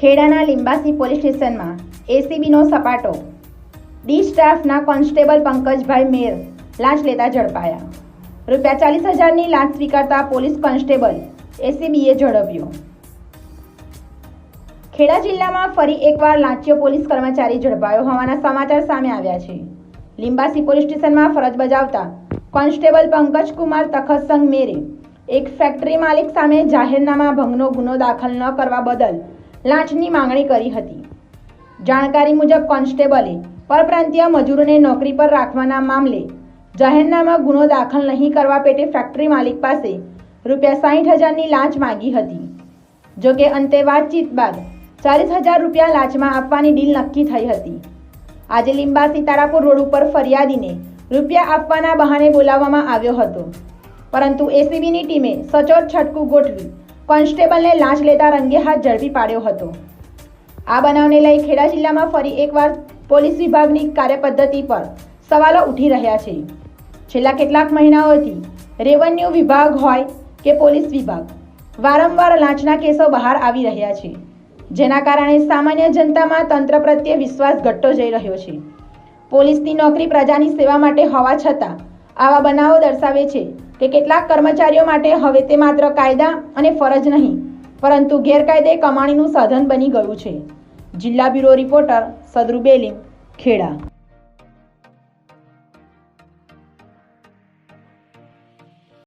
ખેડાના Limbasi police સ્ટેશનમાં એસીબીનો સપાટો. ડી સ્ટાફના કોન્સ્ટેબલ પંકજભાઈ મેર લાંચ લેતા ઝડપાયા. રૂપિયા ચાલીસ હજારની લાંચ સ્વીકારતા પોલીસ કોન્સ્ટેબલ એસીબીએ ઝડપ્યો. ખેડા જિલ્લામાં ફરી એકવાર લાંચીયો પોલીસ કર્મચારી ઝડપાયો હોવાના સમાચાર સામે આવ્યા છે. લીંબાસી પોલીસ સ્ટેશનમાં ફરજ બજાવતા કોન્સ્ટેબલ પંકજકુમાર તખતસંગ મેરે એક ફેક્ટરી માલિક સામે જાહેરનામા ભંગનો ગુનો દાખલ ન કરવા બદલ લાંચની માંગણી કરી હતી. જાણકારી મુજબ કોન્સ્ટેબલે પરપ્રાંતીય મજૂરોને નોકરી પર રાખવાના મામલે જાહેરનામા ગુનો દાખલ નહીં કરવા પેટે ફેક્ટરી માલિક પાસે રૂપિયા સાહીઠ હજારની લાંચ માંગી હતી. જોકે અંતે વાતચીત બાદ ચાલીસ હજાર રૂપિયા લાંચમાં આપવાની ડીલ નક્કી થઈ હતી. આજે લીંબાસી તારાપુર રોડ ઉપર ફરિયાદીને રૂપિયા આપવાના બહાને બોલાવવામાં આવ્યો હતો. પરંતુ એસીબીની ટીમે સચોટ છટકું ગોઠવી કોન્સ્ટેબલને લાંચ લેતા રંગે હાથ ઝડપી પાડ્યો હતો. આ બનાવને લઈ ખેડા જિલ્લામાં ફરી એકવાર પોલીસ વિભાગની કાર્યપદ્ધતિ પર સવાલો ઉઠી રહ્યા છે. છેલ્લા કેટલાક મહિનાઓથી રેવન્યુ વિભાગ હોય કે પોલીસ વિભાગ, વારંવાર લાંચના કેસો બહાર આવી રહ્યા છે, જેના કારણે સામાન્ય જનતામાં તંત્ર પ્રત્યે વિશ્વાસ ઘટતો જઈ રહ્યો છે. પોલીસની નોકરી પ્રજાની સેવા માટે હોવા છતાં આવા બનાવો દર્શાવે છે કે કેટલાક કર્મચારીઓ માટે હવે તે માત્ર કાયદા અને ફરજ નહીં, પરંતુ ગેરકાયદે કમાણીનું સાધન બની ગયું છે. જિલ્લા બ્યુરો રિપોર્ટર સદરુ બેલીમ, ખેડા.